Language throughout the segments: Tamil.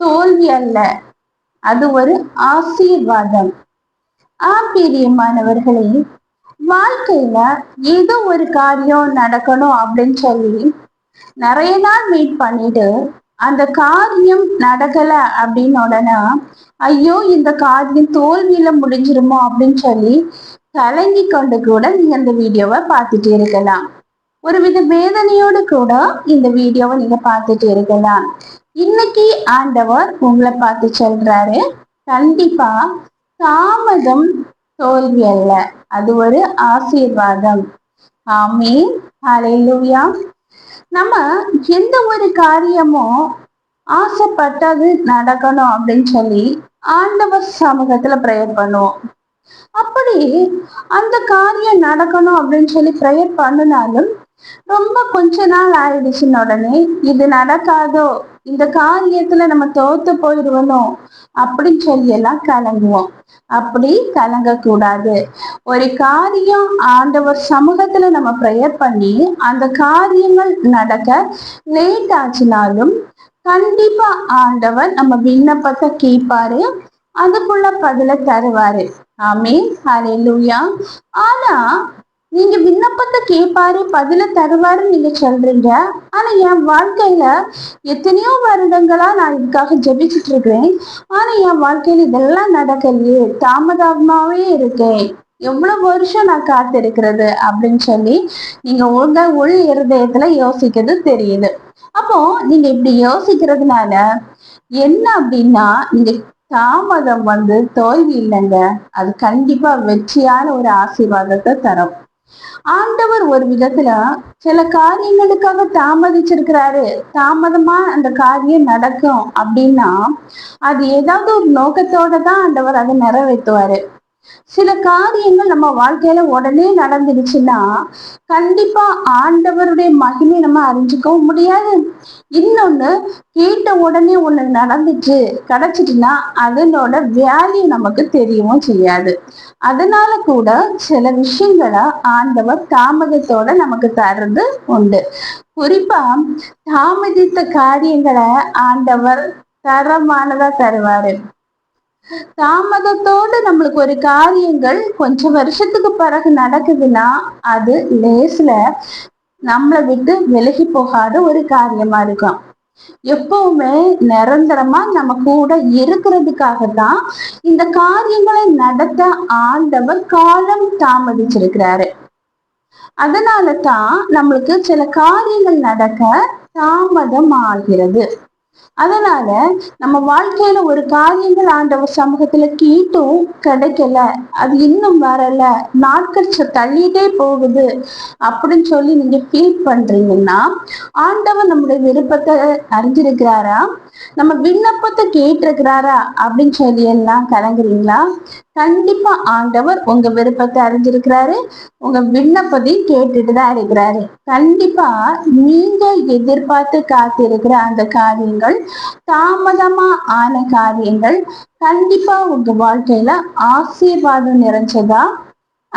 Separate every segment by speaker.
Speaker 1: தோல்வி அல்ல. அது ஒரு ஆசீர்வாதம். ஆப்பிரியமானவர்களே வாழ்க்கையில ஏதோ ஒரு காரியம் நடக்கணும் அப்படின்னு சொல்லி நிறைய நாள் வெயிட் பண்ணிட்டு அந்த காரியம் நடக்கல அப்படின்னு உடனே ஐயோ இந்த காரியம் தோல்வியில முடிஞ்சிருமோ அப்படின்னு சொல்லி கலங்கி கொண்டு கூட நீங்க இந்த வீடியோவை பார்த்துட்டு இருக்கலாம். ஒருவித வேதனையோடு கூட இந்த வீடியோவை நீங்க பார்த்துட்டு இருக்கலாம். இன்னைக்கு ஆண்டவர் உங்களை பார்த்து சொல்றாரு கண்டிப்பா தாமதம் தோல்வி அல்ல அது ஒரு ஆசீர்வாதம். ஆமே அலையிலுயா நம்ம எந்த ஒரு காரியமும் ஆசைப்பட்டது நடக்கணும் அப்படின்னு சொல்லி ஆண்டவர் சமூகத்துல ப்ரேயர் பண்ணுவோம். அப்படி அந்த காரியம் நடக்கணும் அப்படின்னு சொல்லி ப்ரேயர் பண்ணினாலும் ரொம்ப கொஞ்ச நாள் ஆயிடுச்சுன்னு உடனே இது நடக்காதோ? இந்த காரியத்துல நம்ம தோத்து போயிடுவனும் அப்படின்னு சொல்லி எல்லாம் கலங்குவோம். அப்படி கலங்க கூடாது ஒரு காரியம் ஆண்டவர் சமூகத்துல நம்ம ப்ரேயர் பண்ணி அந்த காரியங்கள் நடக்க லேட் ஆச்சுனாலும் கண்டிப்பா ஆண்டவர் நம்ம விண்ணப்பத்தை கேட்பாரு அதுக்குள்ள பதில தருவாரு. ஆமே ஹலே லூயா ஆனா நீங்க விண்ணப்பத்தை கேட்பாரு பதில தருவாருன்னு நீங்க சொல்றீங்க. ஆனா என் வாழ்க்கையில எத்தனையோ வருடங்களா நான் இதுக்காக ஜெபிச்சுட்டு இருக்கிறேன். ஆனா என் வாழ்க்கையில இதெல்லாம் நடக்கலையே. தாமதமாவே இருக்கேன். எவ்வளவு வருஷம் நான் காத்திருக்கிறது அப்படின்னு சொல்லி நீங்க உங்க உள் இருதயத்துல யோசிக்கிறது தெரியுது. அப்போ நீங்க இப்படி யோசிக்கிறதுனால என்ன அப்படின்னா நீங்க தாமதம் வந்து தோல்வி இல்லைங்க. அது கண்டிப்பா வெற்றியான ஒரு ஆசீர்வாதத்தை தரும். ஆண்டவர் ஒரு விதத்துல சில காரியங்களுக்காக தாமதிச்சிருக்கிறாரு. தாமதமா அந்த காரியம் நடக்கும் அப்படின்னா அது ஏதாவது ஒரு நோக்கத்தோட தான் ஆண்டவர் அதை நிறைவேற்றுவாரு. சில காரியங்கள் நம்ம வாழ்க்கையில உடனே நடந்துடுச்சுன்னா கண்டிப்பா ஆண்டவருடைய மகிமை நம்ம அறிஞ்சுக்கவும் முடியாது. இன்னொன்னு கேட்ட உடனே ஒண்ணு நடந்துச்சு கிடைச்சிட்டுன்னா அதனோட வேல்யூ நமக்கு தெரியவும் செய்யாது. அதனால கூட சில விஷயங்களை ஆண்டவர் தாமதத்தோட நமக்கு தர்றது உண்டு. குறிப்பா தாமதித்த காரியங்களை ஆண்டவர் தரமானதா தருவாரு. தாமதத்தோடு நம்மளுக்கு ஒரு காரியங்கள் கொஞ்சம் வருஷத்துக்கு பிறகு நடக்குதுன்னா அது லேஸ்ல நம்மளை விட்டு விலகி போகாத ஒரு காரியமா இருக்கும். எப்பவுமே நிரந்தரமா நம்ம கூட இருக்கிறதுக்காக தான் இந்த காரியங்களை நடத்த ஆண்டவர் காலம் தாமதிச்சிருக்கிறாரு. அதனால தான் நம்மளுக்கு சில காரியங்கள் நடக்க தாமதம் ஆகிறது அதனால நம்ம வாழ்க்கையில ஒரு காரியங்கள் ஆண்டவர் சமூகத்துல கேட்டும் கிடைக்கல. அது இன்னும் வரல நாட்கள் தள்ளிட்டே போகுது அப்படின்னு சொல்லி நீங்க ஃபீல் பண்றீங்கன்னா ஆண்டவர் நம்முடைய விருப்பத்தை அறிஞ்சிருக்கிறாரா? நம்ம விண்ணப்பத்தை கேட்டிருக்கிறாரா? அப்படின்னு சொல்லி எல்லாம் கலங்குறீங்களா? கண்டிப்பா ஆண்டவர் உங்க விருப்பத்தை அறிஞ்சிருக்கிறாரு. உங்க விண்ணப்பத்தையும் கேட்டுட்டு தான் இருக்கிறாரு. கண்டிப்பா நீங்க எதிர்பார்த்து காத்திருக்கிற அந்த காரியங்கள் தாமதமா ஆன காரியங்கள் கண்டிப்பா உங்க வாழ்க்கையில ஆசீர்வாதம் நிறைஞ்சதா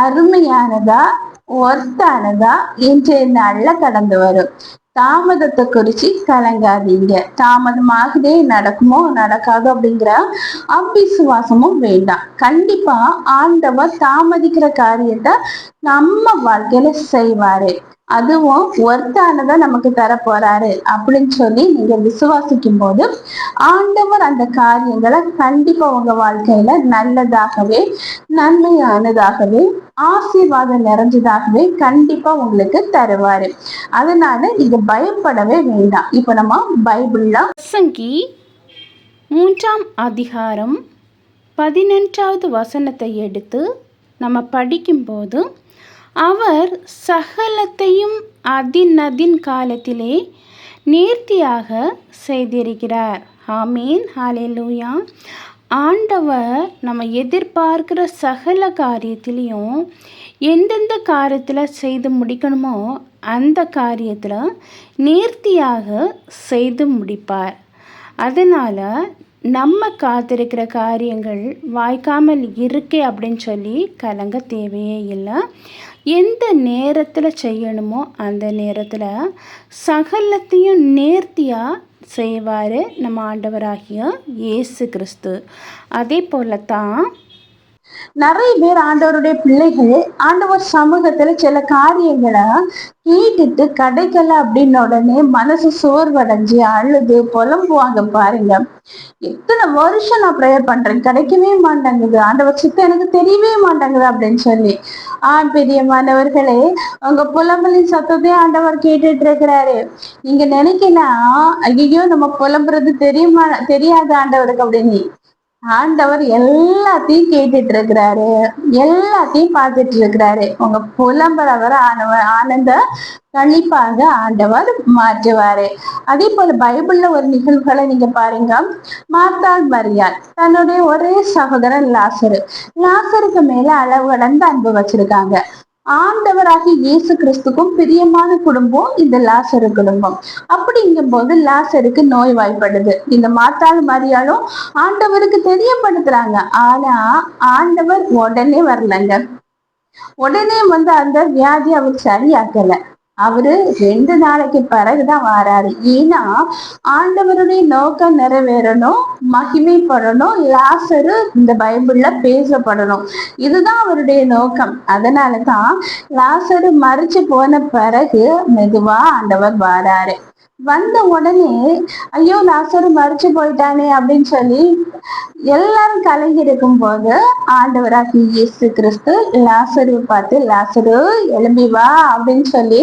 Speaker 1: அருமையானதா ஒர்த்தானதா இன்றைய நாள்ல கடந்து வரும். தாமதத்தை குறிச்சு கலங்காதீங்க. தாமதமாகவே நடக்குமோ நடக்காது அப்படிங்கிற அவிசுவாசமும் வேண்டாம். கண்டிப்பா ஆண்டவர் தாமதிக்கிற காரியத்தை நம்ம வாழ்க்கையில செய்வாரு. அதுவும் ஒர்த்தானதை நமக்கு தர போறாரு அப்படின்னு சொல்லி நீங்க விசுவாசிக்கும் போது ஆண்டவர் அந்த காரியங்களை கண்டிப்பா உங்க வாழ்க்கையில நல்லதாகவே நன்மையானதாகவே ஆசீர்வாதம் நிறைஞ்சதாகவே கண்டிப்பா உங்களுக்கு தருவாரு. அதனால நீங்க பயப்படவே வேண்டாம். இப்ப நம்ம பைபிள்ல
Speaker 2: சங்கி மூன்றாம் அதிகாரம் பதினெட்டாவது வசனத்தை எடுத்து நம்ம படிக்கும்போது அவர் சகலத்தையும் அதின் காலத்திலே நேர்த்தியாக செய்திருக்கிறார். ஆமீன். ஹாலேலூயா ஆண்டவர் நம்ம எதிர்பார்க்கிற சகல காரியத்திலையும் எந்தெந்த காரியத்தில் செய்து முடிக்கணுமோ அந்த காரியத்தில் நேர்த்தியாக செய்து முடிப்பார். அதனால் நம்ம காத்திருக்கிற காரியங்கள் வாய்க்காமல் இருக்கே அப்படின்னு சொல்லி கலங்க தேவையே இல்லை. எந்த நேரத்தில் செய்யணுமோ அந்த நேரத்தில் சகலத்தையும் நேர்த்தியாக செய்வார் நம்ம ஆண்டவராகிய இயேசு கிறிஸ்து. அதே போல தான்
Speaker 1: நிறைய பேர் ஆண்டவருடைய பிள்ளைகள் ஆண்டவர் சமூகத்துல சில காரியங்களை கேட்டுட்டு கிடைக்கல அப்படின்னு உடனே மனசு சோர்வடைஞ்சு அழுது புலம்புவாங்க பாருங்க. எத்தனை வருஷம் நான் ப்ரேயர் பண்றேன்? கிடைக்கவே மாட்டேங்குது. ஆண்டவர் சித்தம் எனக்கு தெரியவே மாட்டேங்குது அப்படின்னு சொல்லி. ஆண் பெரியமானவர்களே உங்க புலம்பலின் சத்தத்தையும் ஆண்டவர் கேட்டுட்டு இருக்கிறாரு நீங்க நினைக்கலாம் ஐயோ நம்ம புலம்புறது தெரியுமா தெரியாது ஆண்டவருக்கு அப்படின்னு. ஆண்டவர் எல்லாத்தையும் கேட்டுட்டு இருக்கிறாரு எல்லாத்தையும் பார்த்துட்டு இருக்கிறாரு உங்க புலம்புறவர் ஆனவர் ஆனந்த கண்டிப்பாக ஆண்டவர் மாற்றுவாரு. அதே போல பைபிள்ல ஒரு நிகழ்வுகளை நீங்க பாருங்க. மாத்தாள் மரியாள் தன்னுடைய ஒரே சகோதரன் லாசரு. லாசருக்கு மேல அளவு கடந்த அன்பு வச்சிருக்காங்க. ஆண்டவராகி இயேசு கிறிஸ்துக்கும் பிரியமான குடும்பம் இந்த லாசரு குடும்பம். அப்படிங்கும் போது லாசருக்கு நோய் வாய்ப்படுது இந்த மாத்தாள் மாதிரியாலும் ஆண்டவருக்கு தெரியப்படுத்துறாங்க. ஆனா ஆண்டவர் உடனே வரலங்க. உடனே வந்து அந்த வியாதி அவர் சரியாக்கல. அவரு ரெண்டு நாளைக்கு பிறகுதான் வராரு. ஏன்னா ஆண்டவருடைய நோக்கம் நிறைவேறணும் மகிமைப்படணும் லாசரு இந்த பைபிள்ல பேசப்படணும். இதுதான் அவருடைய நோக்கம். அதனாலதான் லாசரு மறிச்சு போன பிறகு மெதுவா ஆண்டவர் வராரு. வந்த உடனே ஐயோ லாசரு மறிச்சு போயிட்டானே அப்படின்னு சொல்லி எல்லாரும் கலங்கி இருக்கும் போது ஆண்டவராகி இயேசு கிறிஸ்து லாசரு பார்த்து லாசரு எழும்பி வா அப்படின்னு சொல்லி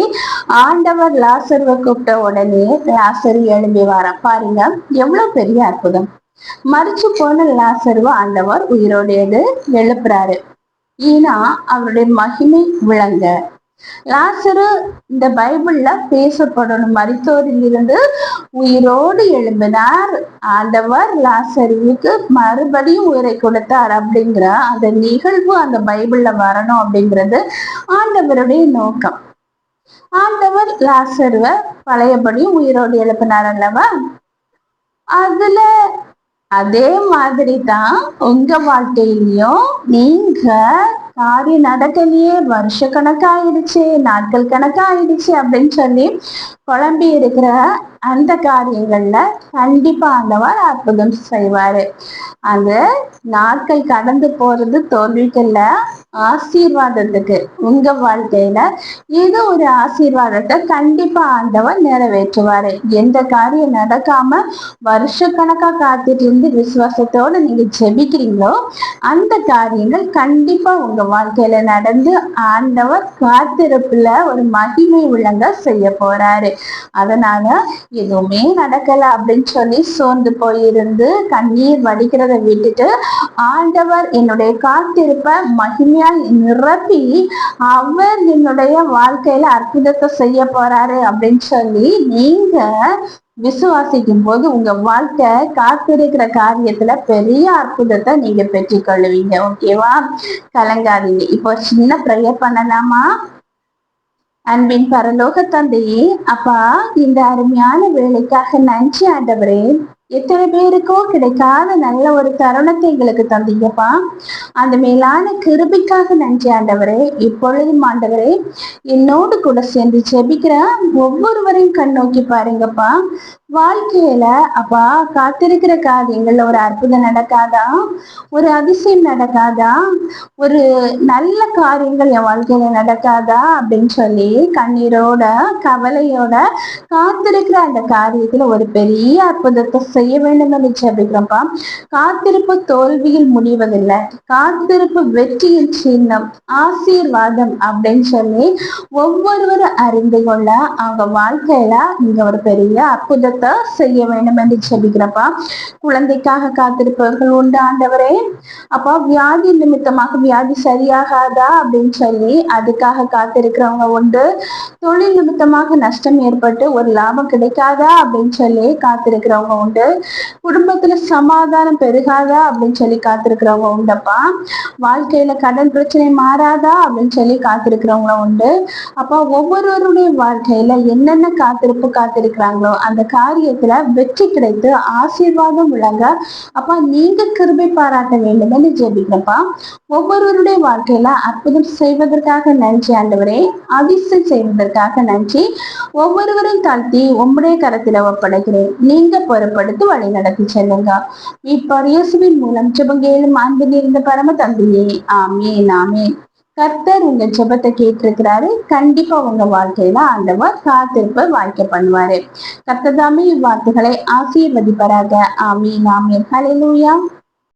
Speaker 1: ஆண்டவர் லாசருவை கூப்பிட்ட உடனே லாசரு எழும்பி வாரான் பாருங்க எவ்வளவு பெரிய அற்புதம். மறிச்சு போன லாசருவை ஆண்டவர் உயிரோடையது எழுப்புறாரு. ஏன்னா அவருடைய மகிமை விளங்க லாசரு இந்த பைபிள்ல பேசப்படணும். மருத்துவரில் இருந்து உயிரோடு எழும்பினார். ஆண்டவர் லாசருவுக்கு மறுபடியும் உயிரை கொடுத்தார் அப்படிங்கிற அந்த நிகழ்வு அந்த பைபிள்ல வரணும் அப்படிங்கிறது ஆண்டவருடைய நோக்கம். ஆண்டவர் லாசருவை பழையபடியும் உயிரோடு எழுப்பினார் அல்லவா? அதுல அதே மாதிரி தான் உங்க வாழ்க்கையிலயும் நீங்க காரியம் நடக்கலையே. வருஷ கணக்காயிடுச்சு நாட்கள் கணக்காயிடுச்சு அப்படின்னு சொல்லி குழம்பி இருக்கிற அந்த காரியங்கள்ல கண்டிப்பா ஆண்டவர் அற்புதம் செய்வாரு. அந்த நாட்கள் கடந்து போறது தோல்விக்கல்ல. ஆசீர்வாதத்துக்கு உங்க வாழ்க்கையில ஏதோ ஒரு ஆசீர்வாதத்தை கண்டிப்பா ஆண்டவர் நிறைவேற்றுவாரு. எந்த காரியம் நடக்காம வருஷ கணக்கா காத்துட்டு இருந்து விசுவாசத்தோட நீங்க ஜெபிக்கிறீங்களோ அந்த காரியங்கள் கண்டிப்பா உங்க வாழ்க்கையில நடந்து ஆண்டவர் காத்திருப்புல ஒரு மகிமை உள்ளங்க செய்ய போறாரு. அதனால எதுவுமே நடக்கல அப்படின்னு சொல்லி சோர்ந்து போயிருந்து கண்ணீர் வடிக்கிறத விட்டுட்டு ஆண்டவர் என்னுடைய காத்திருப்ப மகிமை மகிமையா நிரப்பி அவர் என்னுடைய வாழ்க்கையில அற்புதத்தை செய்ய போறாரு அப்படின்னு சொல்லி நீங்க விசுவாசிக்கும் போது உங்க வாழ்க்கை காத்திருக்கிற காரியத்துல பெரிய அற்புதத்தை நீங்க பெற்றுக்கொள்ளுவீங்க ஓகேவா கலங்காதீங்க. இப்போ சின்ன ப்ரேயர் பண்ணலாமா? அன்பின் பரலோக தந்தையே அப்பா இந்த அருமையான வேலைக்காக நன்றி ஆண்டவரே. எத்தனை பேருக்கோ கிடைக்காத நல்ல ஒரு தருணத்தை எங்களுக்கு தந்தீங்கப்பா. அந்த மேலான கிருபிக்காக நன்றி ஆண்டவரே. இப்பொழுதும் ஆண்டவரே என்னோடு கூட சேர்ந்து ஜெபிக்கிற ஒவ்வொருவரையும் கண் நோக்கி பாருங்கப்பா. வாழ்க்கையில அப்பா காத்திருக்கிற காரியங்கள்ல ஒரு அற்புதம் நடக்காதா? ஒரு அதிசயம் நடக்காதா? ஒரு நல்ல காரியங்கள் என் வாழ்க்கையில நடக்காதா? அப்படின்னு சொல்லி கண்ணீரோட கவலையோட காத்திருக்கிற அந்த காரியத்துல ஒரு பெரிய அற்புதத்தை செய்ய வேண்டும் என்று காத்திருப்பு தோல்வியில் முடிவதில்லை. காத்திருப்பு வெற்றியின் சின்னம் ஆசீர்வாதம் அப்படின்னு சொல்லி ஒவ்வொருவரும் அறிந்து கொள்ள அவங்க வாழ்க்கையில நீங்க ஒரு பெரிய அற்புதத்தை காரியத்தை செய்ய வேண்டும் என்று சொல்லிக்கிறப்பா குழந்தைக்காக காத்திருப்பவர்கள் உண்டு ஆண்டவரே. அப்பா வியாதி நிமித்தமாக வியாதி சரியாகாதா அப்படின்னு சொல்லி அதுக்காக காத்திருக்கிறவங்க உண்டு. தொழில் நிமித்தமாக நஷ்டம் ஏற்பட்டு ஒரு லாபம் கிடைக்காதா அப்படின்னு சொல்லி காத்திருக்கிறவங்க உண்டு. குடும்பத்துல சமாதானம் பெருகாதா அப்படின்னு சொல்லி காத்திருக்கிறவங்க உண்டப்பா. வாழ்க்கையில கடன் பிரச்சனை மாறாதா அப்படின்னு சொல்லி காத்திருக்கிறவங்க உண்டு. அப்பா ஒவ்வொருவருடைய வாழ்க்கையில என்னென்ன காத்திருப்பு காத்திருக்கிறாங்களோ அந்த காரியத்துல வெற்றி கிடைத்து ஆசீர்வாதம் விளங்க. அப்பா நீங்க கிருபை பாராட்ட வேண்டும் என்று ஜெபிக்கிறப்பா. ஒவ்வொருவருடைய வாழ்க்கையில அற்புதம் செய்வதற்காக நன்றி ஆண்டவரே. அதிர்ஷ்டம் செய்வதற்காக நன்றி. ஒவ்வொருவரையும் தாழ்த்தி உம்முடைய கரத்தில் ஒப்படைக்கிறேன். நீங்க பொறுப்படுத்தி வழி நடத்தி செல்லுங்க. இப்ப இயேசுவின் மூலம் ஜெபங்கேலும் அன்பு நிறைந்த பரம தந்தையே. ஆமீன் ஆமீன். கர்த்தர் உங்க ஜெபத்தை கேட்டிருக்கிறாரு. கண்டிப்பா உங்க வாழ்க்கையில ஆண்டவர் காத்திருப்ப வாழ்க்கை பண்ணுவாரு. கர்த்தர் தாமே இவ்வார்த்தைகளை ஆசீர்வதிப்பராக. ஆமீன் ஆமீன். ஹலெலூயா